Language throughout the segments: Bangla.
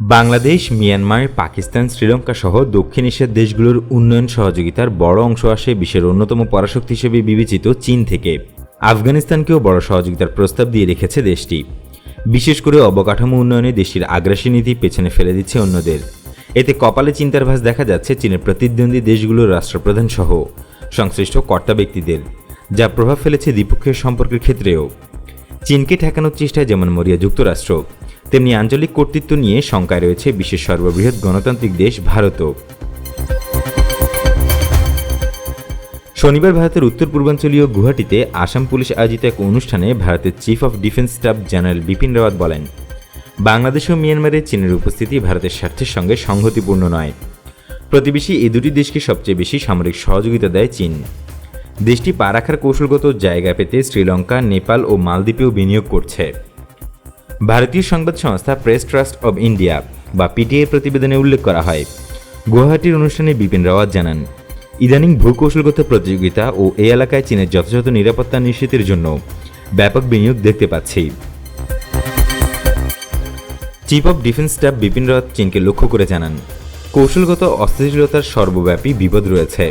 বাংলাদেশ, মিয়ানমার, পাকিস্তান, শ্রীলঙ্কা সহ দক্ষিণ এশিয়ার দেশগুলোর উন্নয়ন সহযোগিতার বড় অংশ আসে বিশ্বের অন্যতম পরাশক্তি হিসেবে বিবেচিত চীন থেকে। আফগানিস্তানকেও বড় সহযোগিতার প্রস্তাব দিয়ে রেখেছে দেশটি। বিশেষ করে অবকাঠামো উন্নয়নে দেশটির আগ্রাসী নীতি পেছনে ফেলে দিচ্ছে অন্যদের। এতে কপালে চিন্তার ভাস দেখা যাচ্ছে চীনের প্রতিদ্বন্দ্বী দেশগুলোর রাষ্ট্রপ্রধান সহ সংশ্লিষ্ট কর্তা ব্যক্তিদের, যা প্রভাব ফেলেছে দ্বিপক্ষীয় সম্পর্কের ক্ষেত্রেও। চীনকে ঠেকানোর চেষ্টায় যেমন মরিয়া যুক্তরাষ্ট্র তেমনি আঞ্চলিক কর্তৃত্ব নিয়ে শঙ্কায় রয়েছে বিশ্বের সর্ববৃহৎ গণতান্ত্রিক দেশ ভারতও। শনিবার ভারতের উত্তর পূর্বাঞ্চলীয় গুয়াহাটিতে আসাম পুলিশ আয়োজিত এক অনুষ্ঠানে ভারতের chief of defence staff general Bipin Rawat বলেন, বাংলাদেশ ও মিয়ানমারে চীনের উপস্থিতি ভারতের স্বার্থের সঙ্গে সংহতিপূর্ণ নয়। প্রতিবেশী এই দুটি দেশকে সবচেয়ে বেশি সামরিক সহযোগিতা দেয় চীন। দেশটি পা রাখার কৌশলগত জায়গা পেতে শ্রীলঙ্কা, নেপাল ও মালদ্বীপেও বিনিয়োগ করছে। ভারতীয় সংবাদ সংস্থা প্রেস ট্রাস্ট অব ইন্ডিয়া বা পিটিআই প্রতিবেদনে উল্লেখ করা হয়। গুয়াহাটির অনুষ্ঠানে বিপিন রাওয়াত জানান, ইদানিং ভূকৌশলগত প্রতিযোগিতা ও এই এলাকায় চীনের যথাযথ নিরাপত্তা নিশ্চিতের জন্য ব্যাপক বিনিয়োগ দেখতে পাচ্ছি। Chief of defence staff Bipin Rawat চীনকে লক্ষ্য করে জানান, কৌশলগত অস্থিতিশীলতার সর্বব্যাপী বিপদ রয়েছে,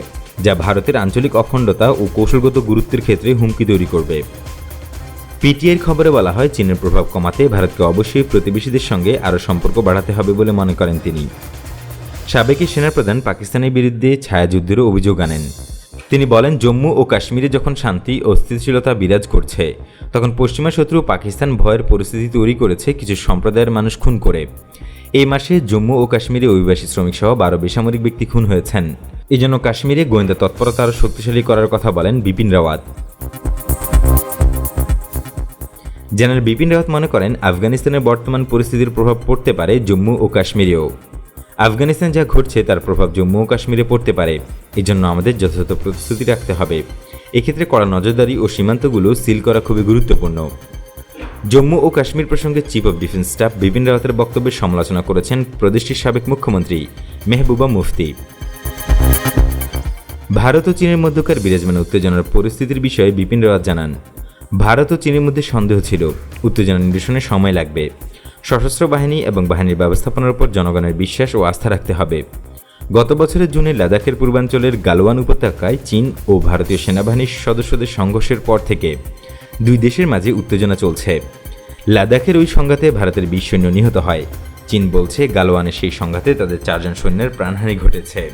যা ভারতের আঞ্চলিক অখণ্ডতা ও কৌশলগত গুরুত্বের ক্ষেত্রে হুমকি তৈরি করবে। পিটিআইয়ের খবরে বলা হয়, চীনের প্রভাব কমাতে ভারতকে অবশ্যই প্রতিবেশীদের সঙ্গে আরও সম্পর্ক বাড়াতে হবে বলে মনে করেন তিনি। সাবেক সেনাপ্রধান পাকিস্তানের বিরুদ্ধে ছায়াযুদ্ধেরও অভিযোগ আনেন। তিনি বলেন, জম্মু ও কাশ্মীরে যখন শান্তি ও স্থিতিশীলতা বিরাজ করছে, তখন পশ্চিমা শত্রু পাকিস্তান ভয়ের পরিস্থিতি তৈরি করেছে কিছু সম্প্রদায়ের মানুষ খুন করে। এই মাসে জম্মু ও কাশ্মীরে অভিবাসী শ্রমিক সহ বারো বেসামরিক ব্যক্তি খুন হয়েছেন। এজন্য কাশ্মীরে গোয়েন্দা তৎপরতা আরও শক্তিশালী করার কথা বলেন বিপিন রাওয়াত। জেনারেল বিপিন রাওয়াত মনে করেন আফগানিস্তানের বর্তমান পরিস্থিতির প্রভাব পড়তে পারে জম্মু ও কাশ্মীরেও। আফগানিস্তান যা ঘটছে তার প্রভাব জম্মু ও কাশ্মীরে পড়তে পারে। এজন্য আমাদের যথাযথ প্রস্তুতি রাখতে হবে। এক্ষেত্রে কড়া নজরদারি ও সীমান্তগুলো সিল করা খুবই গুরুত্বপূর্ণ। জম্মু ও কাশ্মীর প্রসঙ্গে chief of defence staff Bipin রাওয়াতের বক্তব্যের সমালোচনা করেছেন প্রদেশটির সাবেক মুখ্যমন্ত্রী মেহবুবা মুফতি। ভারত ও চীনের মধ্যকার বিরাজমান উত্তেজনার পরিস্থিতির বিষয়ে বিপিন রাওয়াত জানান ভারত ও চীনের মধ্যে সন্দেহ ছিল। উত্তেজনা নিরসনে সময় লাগবে। সশস্ত্র বাহিনী এবং বাহিনীর ব্যবস্থাপনার উপর জনগণের বিশ্বাস ও আস্থা রাখতে হবে। গত বছরের জুনে লাদাখের পূর্বাঞ্চলের গালওয়ান উপত্যকায় চীন ও ভারতীয় সেনাবাহিনীর সদস্যদের সংঘর্ষের পর থেকে দুই দেশের মাঝে উত্তেজনা চলছে। লাদাখের ওই সংঘাতে ভারতের বিশ সৈন্য নিহত হয়। চীন বলছে, গালওয়ানের সেই সংঘাতে তাদের চারজন সৈন্যের প্রাণহানি ঘটেছে।